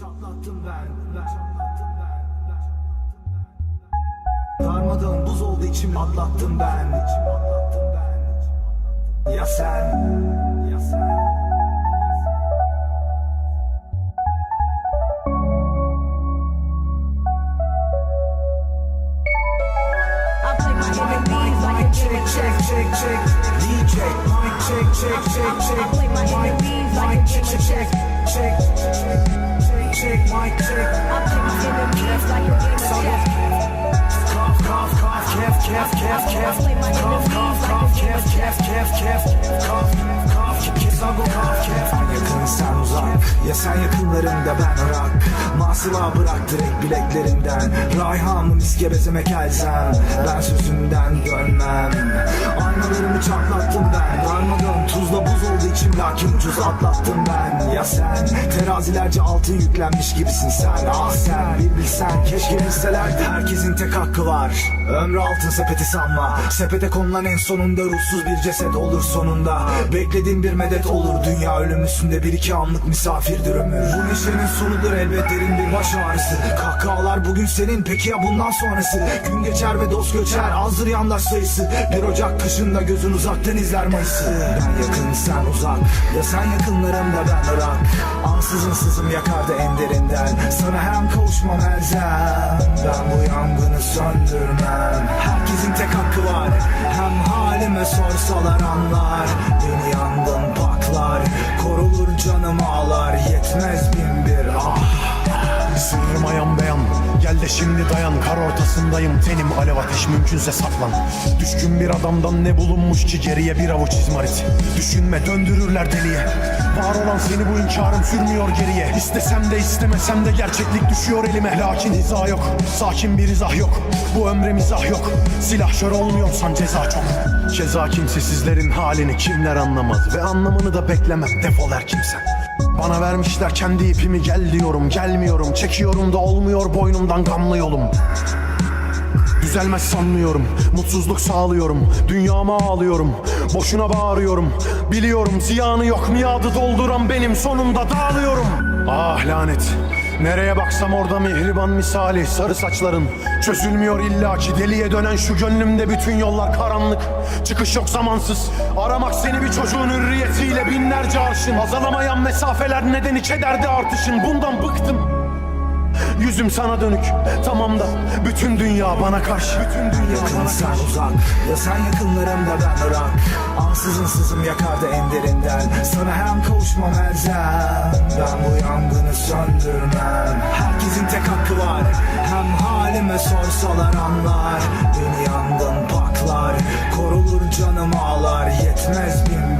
çatlattım ben Darmadağın buz oldu içim atlattım ben. Ya sen Ya sen. Check check check check DJ mic check check check check kef, kef, kef, kef. Cough, cough, cough, kef, kef, kef, kef. Cough, cough, kisago, cough, kef. Yakın sen uzak, ya sen yakınlarında ben Irak. Masıva bırak direkt bileklerinden. Rayhamı miske bezemek elzem. Ben sözümden dönmem. Aynalarımı çatlattım ben. Darmadağın tuzla buz oldu içim lakin ucuz atlattım ben. Ya sen terazilerce altın yüklenmiş gibisin sen. Ah sen bir bilsen keşke bilselerdi. Herkesin tek hakkı var. Ömrü altın sepeti sanma. Sepete konulan en sonunda ruhsuz bir ceset olur sonunda. Beklediğin bir medet olur. Dünya ölüm üstünde bir iki anlık misafirdir ömür. Bu neşenin sonudur elbet derin bir baş ağrısı. Kahkahalar bugün senin peki ya bundan sonrası? Gün geçer ve dost göçer azdır yandaş sayısı. Bir Ocak kışında gözün uzaktan izler Mayıs'ı. Ben yakın sen uzak. Ya sen yakınlarımda ben Irak. Ansızın sızım yakardı en derinden. Sana an kavuşmam elzem. Ben bu yangını söndürmem. Herkesin tek hakkı var. Hem halime sorsalar anlar. Beni yandın paklar. Korulur canım ağlar. Yetmez bin Gel de şimdi dayan Kar ortasındayım. Tenim alev ateş mümkünse saklan. Düşkün bir adamdan ne bulunmuş ki geriye bir avuç izmarit? Düşünme döndürürler deliye. Var olan seni bu inkarım sürmüyor geriye. İstesem de istemesem de gerçeklik düşüyor elime. Lakin hiza yok sakin bir izah yok. Bu ömre mizah yok. Silahşör olmuyorsan ceza çok. Ceza kimsesizlerin halini kimler anlamaz Ve anlamını da beklemem. Defol her kimsen bana vermişler kendi ipimi gel diyorum gelmiyorum. Çekiyorum da olmuyor boynumdan gamlı yolum. Düzelmez sanmıyorum Mutsuzluk sağlıyorum. Dünyama ağlıyorum Boşuna bağırıyorum. Biliyorum ziyanı yok miadı dolduran benim Sonunda dağılıyorum. Ah lanet Nereye baksam orada mihriban misali Sarı saçların. Çözülmüyor illaki deliye dönen şu gönlümde bütün yollar karanlık. Çıkış yok zamansız. Aramak seni bir çocuğun hürriyetiyle binlerce arşın. Azalamayan mesafeler nedeni kederdi artışın. Bundan bıktım Yüzüm sana dönük. Tamam da bütün dünya bana karşı. Bütün dünya Yakın bana sen karşı uzak. Ya sen yakınlarımda ben Irak Ansızın sızım yakardı en derinden. Sana her an kavuşmam elzem Ben bu yangını söndürmem. Herkesin tek hakkı var. Hem halime sorsalar anlar. Beni yandın paklar Korulur canım ağlar. Yetmez bin